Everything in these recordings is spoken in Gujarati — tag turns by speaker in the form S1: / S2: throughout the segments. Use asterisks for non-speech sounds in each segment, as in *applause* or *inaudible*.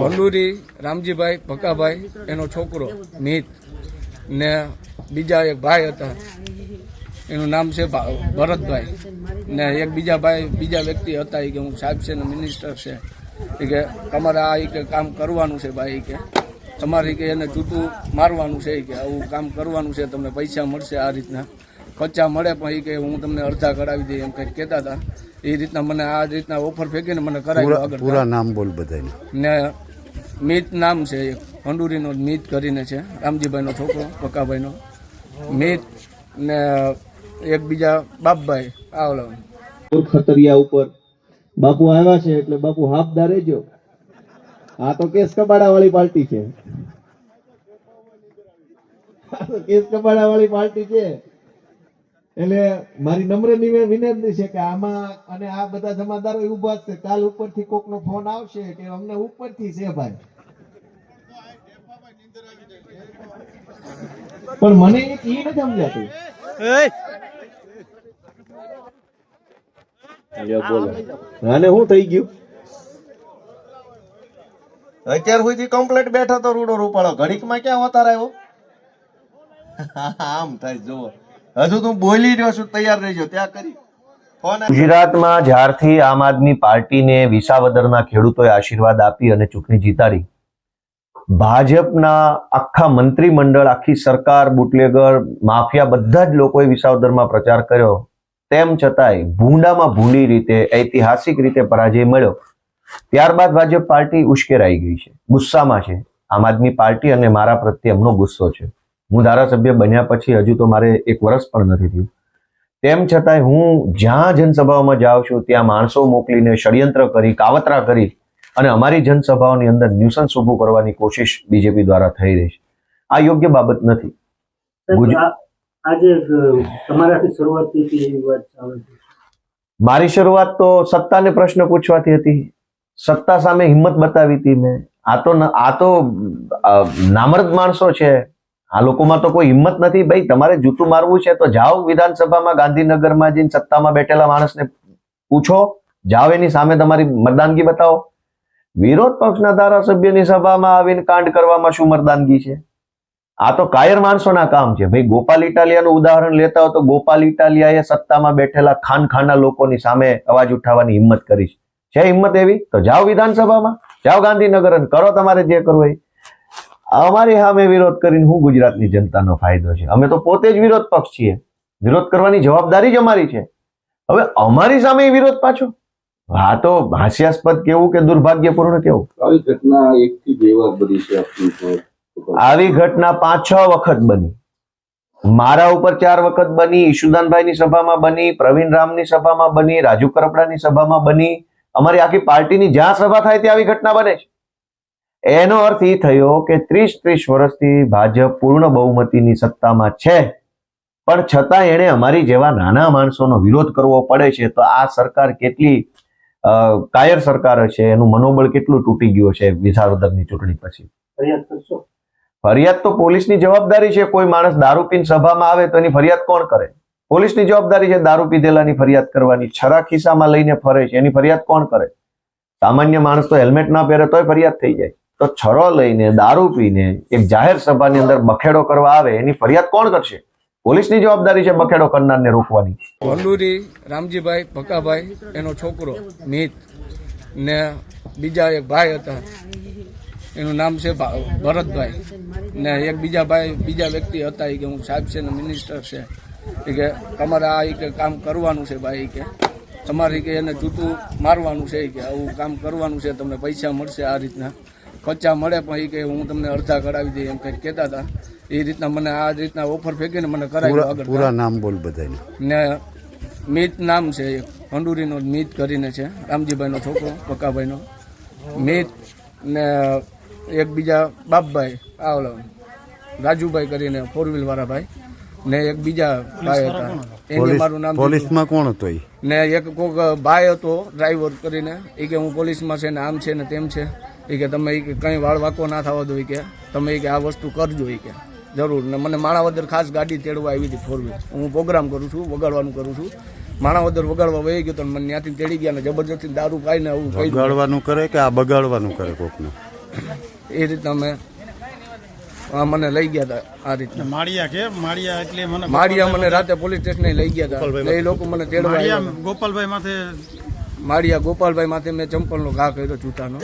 S1: વંડુરી રામજીભાઈ ભકાભાઈ એનો છોકરો મિત ને બીજા એક ભાઈ હતા. એનું નામ છે ભરતભાઈ. ને એક બીજા ભાઈ બીજા વ્યક્તિ હતા એ કે હું સાહેબ છે ને મિનિસ્ટર છે. એ કે તમારે આ કે કામ કરવાનું છે ભાઈ કે. તમારે કે એને જૂતું મારવાનું છે કે. આવું કામ કરવાનું છે તમને પૈસા મળશે આ રીતના. પચ્ચા મળે પણ એ કે હું તમને અડધા કરાવી દઈ એમ કંઈક કહેતા હતા. એ રીતના મને આ રીતના ઓફર ફેંકીને મને કરાવી
S2: પૂરા નામ બોલ બધાને
S1: ને મિત નામ છે એક. ભંડુરીનો મિત કરીને છે. રામજીભાઈનો છોકરો, પક્કાભાઈનો. મિત ને એકબીજા બાપભાઈ આવલો
S3: ખતરિયા ઉપર. બાપુ આવ્યા છે એટલે બાપુ હાફદાર રહેજો. આ તો કેસ કબાડા વાળી પાર્ટી છે. આ તો કેસ કબાડા વાળી પાર્ટી છે. એટલે મારી નમ્ર વિનંતી છે કે આમાં અને આ બધા જમાદારો ઊભા છે. કાલ ઉપરથી કોકનો ફોન આવશે કે અમને ઉપરથી છે ભાઈ. પણ મને એ નથી સમજાતું. આને શું થઈ ગયું? અત્યાર સુધી કમ્પ્લેટ બેઠો તો રૂડો રૂપાળો. ઘડીકમાં ક્યાં અવતાર આવ્યો *laughs* આમ થાય જુઓ. હજુ તું બોલી રહ્યો છું તૈયાર રહેજો ત્યાં કરી.
S4: ગુજરાતમાં જ્યારથી આમ આદમી પાર્ટીને વિસાવદરના ખેડૂતોએ આશીર્વાદ આપી અને ચૂંટણી જીતાડી ભાજપના આખા મંત્રીમંડળ, આખી સરકાર, બુટલેગર, માફિયા બધા જ લોકોએ વિસાવદરમાં પ્રચાર કર્યો. તેમ છતાંય ભૂંડામાં ભૂંડી રીતે, ઐતિહાસિક રીતે પરાજય મળ્યો. ત્યારબાદ ભાજપ પાર્ટી ઉશ્કેરાઈ ગઈ છે. ગુસ્સામાં છે. આમ આદમી પાર્ટી અને મારા પ્રત્યે એમનો ગુસ્સો છે. હું ધારાસભ્ય બન્યા પછી હજુ તો મારે એક વર્ષ પણ નથી થયું. તેમ છતાંય હું જ્યાં જનસભાઓમાં જાઉં છું, ત્યાં માણસો મોકલીને ષડયંત્ર કરી, કાવતરા કરી અને અમારી જનસભાઓની અંદર ન્યુસન્સ ઊભું કરવાની કોશિશ બીજેપી દ્વારા થઈ રહી છે. આ યોગ્ય બાબત નથી.
S5: સાહેબ,
S4: ગુજ-
S5: આ- આજે તમારાથી શરૂઆત થઈ એવી વાત આવે છે.
S4: મારી શરૂઆત તો સત્તાને પ્રશ્ન પૂછવાથી હતી. સત્તા સામે હિંમત બતાવી હતી મેં. આ તો આ તો નામર્દ માણસો છે. આ લોકોમાં તો કોઈ હિંમત નથી. ભાઈ તમારે જૂતું મારવું છે તો જાઓ વિધાનસભામાં ગાંધીનગરમાં જઈને સત્તામાં બેઠેલા માણસને પૂછો. જાઓ એની સામે તમારી મતદાનગી બતાવો. વિરોધ પક્ષના ધારાસભ્યની સભામાં આવીને કાંડ કરવામાં શું મરદાનગી છે? આ તો કાયર માણસોના કામ છે. ભાઈ, ગોપાલ ઇટાલિયાનું ઉદાહરણ લેતા હો તો ગોપાલ ઇટાલિયાએ સત્તામાં બેઠેલા ખાન ખાના લોકોની સામે અવાજ ઉઠાવવાની હિંમત કરી છે. છે હિંમત એવી? તો જાઓ વિધાનસભામાં. જાઓ ગાંધીનગર અને કરો તમારે જે કરવું એ અમારી સામે વિરોધ કરીને હું ગુજરાતની જનતાનો ફાયદો છે. અમે તો પોતે જ વિરોધ પક્ષ છીએ. વિરોધ કરવાની જવાબદારી જ અમારી છે. હવે અમારી સામે વિરોધ પાછો. આ તો હાસ્યાસ્પદ કેવું કે દુર્ભાગ્યપૂર્ણ કેવું?
S6: આવી ઘટના એક થી બે વાર બની છે
S4: આવી ઘટના પાંચ છ વખત બની. મારા ઉપર ચાર વખત બની ઈશુદાનભાઈની સભામાં બની પ્રવીણ રામની સભામાં બની રાજુ કરપડાની સભામાં બની. અમારી આખી પાર્ટીની જ્યાં સભા થાય ત્યાં આવી ઘટના બને છે. એનો અર્થ એ થયો કે ત્રીસ ત્રીસ વર્ષથી ભાજપ પૂર્ણ બહુમતીની સત્તામાં છે. પણ છતાં એણે અમારી જેવા નાના માણસોનો વિરોધ કરવો પડે છે. તો આ સરકાર કેટલી કાયર સરકાર છે એનું મનોબળ કેટલું તૂટી ગયું છે વિસાવદરની ચૂંટણી પછી?
S5: ફરિયાદ કરશો?
S4: ફરિયાદ તો પોલીસની જવાબદારી છે કોઈ માણસ દારૂ પીને સભામાં આવે તો એની ફરિયાદ કોણ કરે? પોલીસની જવાબદારી છે દારૂ પીધેલાની ફરિયાદ કરવાની છરા ખિસ્સામાં લઈને ફરે છે એની ફરિયાદ કોણ કરે? સામાન્ય માણસ તો હેલ્મેટ ના પહેરે તોય ફરિયાદ થઈ જાય. તો છરો લઈને દારૂ પીને એક જાહેર સભાની અંદર બખેડો કરવા આવે એની ફરિયાદ કોણ કરશે? પોલીસની જવાબદારી છે બખેડો કરનારને રોકવાની.
S1: વંડુરી રામજીભાઈ ભકાભાઈ એનો છોકરો મિત ને બીજા એક ભાઈ હતા. એનું નામ છે ભરતભાઈ. ને એક બીજા ભાઈ, બીજા વ્યક્તિ હતા એ કે હું સાહેબ છે ને મિનિસ્ટર છે. એ કે તમારે આ કે કામ કરવાનું છે ભાઈ કે. તમારે કે એને જૂતું મારવાનું છે કે. આવું કામ કરવાનું છે, તમને પૈસા મળશે આ રીતના. પચ્ચા મળે પણ એ કે હું તમને અડધા કરાવી દઈએ એમ કંઈક કહેતા હતા. એ રીતના મને આ રીતના ઓફર ફેંકીને મને કરાવી
S2: પૂરા
S1: આગળ
S2: પૂરા નામ બોલ બધાને
S1: ને મિત નામ છે એક. ભંડુરીનો મિત કરીને છે. રામજીભાઈનો છોકરો પક્કાભાઈનો. મિત ને એકબીજા બાપભાઈ આ ઓલો રાજુભાઈ કરીને ફોર વ્હીલ વાળા ભાઈ ને એક બીજા ભાઈ હતા. એને મારું નામ
S2: પોલીસમાં કોણ હતો
S1: ને એક કોક ભાઈ હતો ડ્રાઈવર કરીને. એ કે હું પોલીસમાં છે ને આમ છે ને તેમ છે. એ કે તમે કે કંઈ વાળ વાકો ના થવા દો કે. તમે કે આ વસ્તુ કરજો એ કે. જરૂર. ને મને માણાવદર ખાસ ગાડી તેડવા આવી હતી ફોર વ્હીલ હું પ્રોગ્રામ કરું છું વગાડવાનું કરું છું. માણાવદર વગાડવા વહી ગયો તો મને ત્યાંથી તેડી ગયા ને જબરજસ્તી દારૂ પાઈને આવું
S2: વગાડવાનું. કરે કે આ બગાડવાનું કરે કોકને?
S1: એ રીતના અમે આ મને લઈ ગયા હતા આ રીતના.
S7: માળિયા કે? માળિયા એટલે મને
S1: માળિયા મને રાતે પોલીસ સ્ટેશને લઈ ગયા હતા એ લોકો મને તેડવા
S7: ગોપાલભાઈ માથે
S1: માળિયા ગોપાલભાઈ માથે મેં ચંપલનો ઘા કર્યો જૂતાનો.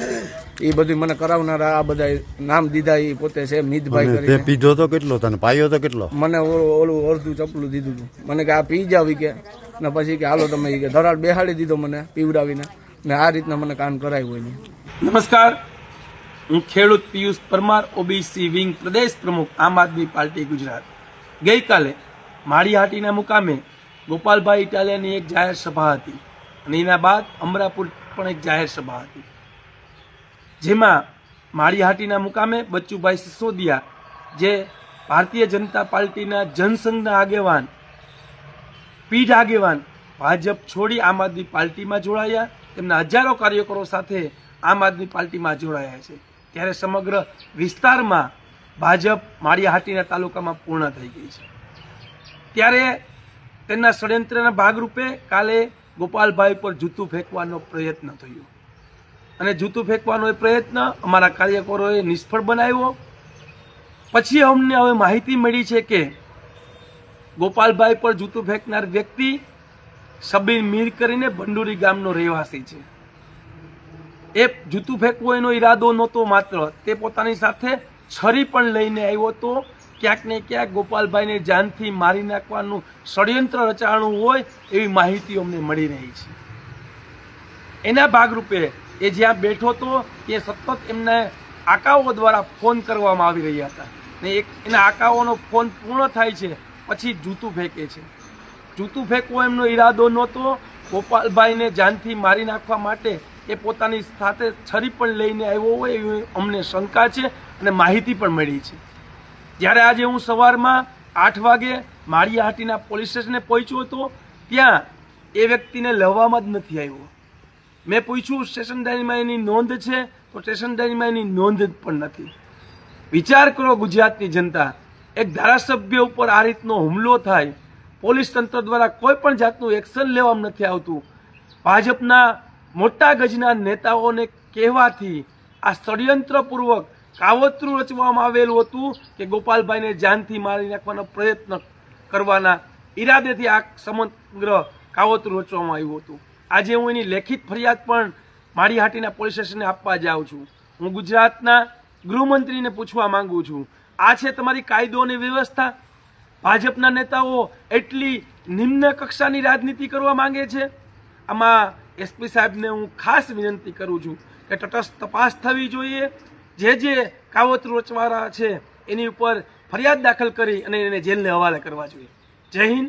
S1: એ બધું મને કરાવનારા આ બધા નામ દીધા એ પોતે છે મિતભાઈ
S2: કરી તે પીધો તો કેટલો તને? પાયો તો કેટલો?
S1: મને ઓલું ઓલું અડધું ચપલું દીધું હતું મને કે આ પી જાવી કે. ને પછી કે હાલો તમે ઈ કે. ધરાડ બેહાડી દીધો મને પીવડાવીને. ને આ રીતના મને કામ કરાયું હોય નહીં
S8: નમસ્કાર. હું ખેડૂત પિયુષ પરમાર ઓબીસી વિંગ પ્રદેશ પ્રમુખ આમ આદમી પાર્ટી ગુજરાત. ગઈકાલે માળીહાટીના મુકામે ગોપાલભાઈ ઇટાલિયાની એક જાહેર સભા હતી. અને એના બાદ અમરાપુર પણ એક જાહેર સભા હતી. જેમાં માળીહાટીના મુકામે બચ્ચુભાઈ સિસોદિયા, જે ભારતીય જનતા પાર્ટીના જનસંઘના આગેવાન, પીઢ આગેવાન, ભાજપ છોડી આમ આદમી પાર્ટીમાં જોડાયા. તેમના હજારો કાર્યકરો સાથે આમ આદમી પાર્ટીમાં જોડાયા છે. ત્યારે સમગ્ર વિસ્તારમાં ભાજપ માળીયાહાટીના તાલુકામાં પૂર્ણ થઈ ગઈ છે. ત્યારે તેમના ષડયંત્રના ભાગરૂપે કાલે ગોપાલભાઈ પર જૂતું ફેંકવાનો પ્રયત્ન થયો. અને જૂતું ફેંકવાનો એ પ્રયત્ન અમારા કાર્યકરોએ નિષ્ફળ બનાવ્યો. પછી અમને હવે માહિતી મળી છે કે ગોપાલભાઈ પર જૂતું ફેંકનાર વ્યક્તિ સબીર મીર કરીને ભંડુરી ગામનો રહેવાસી છે. એ જૂતું ફેંકવો એનો ઈરાદો નહોતો માત્ર, તે પોતાની સાથે છરી પણ લઈને આવ્યો હતો. ક્યાંક ને ક્યાંક ગોપાલભાઈને જાનથી મારી નાખવાનું ષડયંત્ર રચાણું હોય એવી માહિતી અમને મળી રહી છે. એના ભાગરૂપે એ જ્યાં બેઠો હતો એ સતત એમને આકાઓ દ્વારા ફોન કરવામાં આવી રહ્યા હતા. ને એક એના આકાઓનો ફોન પૂર્ણ થાય છે, પછી જૂતું ફેંકે છે. જૂતું ફેંકવો એમનો ઈરાદો નહોતો. ગોપાલભાઈને જાનથી મારી નાખવા માટે એ પોતાની સાથે છરી પણ લઈને આવ્યો હોય એવી અમને શંકા છે અને માહિતી પણ મળી છે. જ્યારે આજે હું સવારમાં આઠ વાગે માળિયાહાટીના પોલીસ સ્ટેશને પહોંચ્યો હતો, ત્યાં એ વ્યક્તિને લેવામાં જ નથી આવ્યો. મેં પૂછ્યું, સ્ટેશન ડાયરીમાં એની નોંધ છે? તો સ્ટેશન ડાયરીમાં એની નોંધ જ પણ નથી. વિચાર કરો, ગુજરાતની જનતા, એક ધારાસભ્ય ઉપર આ રીતનો હુમલો થાય, પોલીસ તંત્ર દ્વારા કોઈ પણ જાતનું એક્શન લેવામાં નથી આવતું. ભાજપના મોટા ગજના નેતાઓને કહેવાથી આ ષડયંત્રપૂર્વક કાવતરું રચવામાં આવેલું હતું કે ગોપાલભાઈને જાનથી મારી નાખવાનો પ્રયત્ન કરવાના ઈરાદેથી આ સમગ્ર કાવતરું રચવામાં આવ્યું હતું. આજે હું એની લેખિત ફરિયાદ પણ માળીહાટીના પોલીસ સ્ટેશને આપવા જાઉં છું. હું ગુજરાતના ગૃહમંત્રીને પૂછવા માંગુ છું. આ છે તમારી કાયદો અને વ્યવસ્થા? ભાજપના નેતાઓ એટલી નિમ્ન કક્ષાની રાજનીતિ કરવા માંગે છે? આમાં એસપી સાહેબને હું ખાસ વિનંતી કરું છું કે તટસ્થ તપાસ થવી જોઈએ જે જે કાવત રોચવાળા છે, એની ઉપર ફરિયાદ દાખલ કરી અને એને જેલને હવાલે કરવા જોઈએ. જય હિન્દ.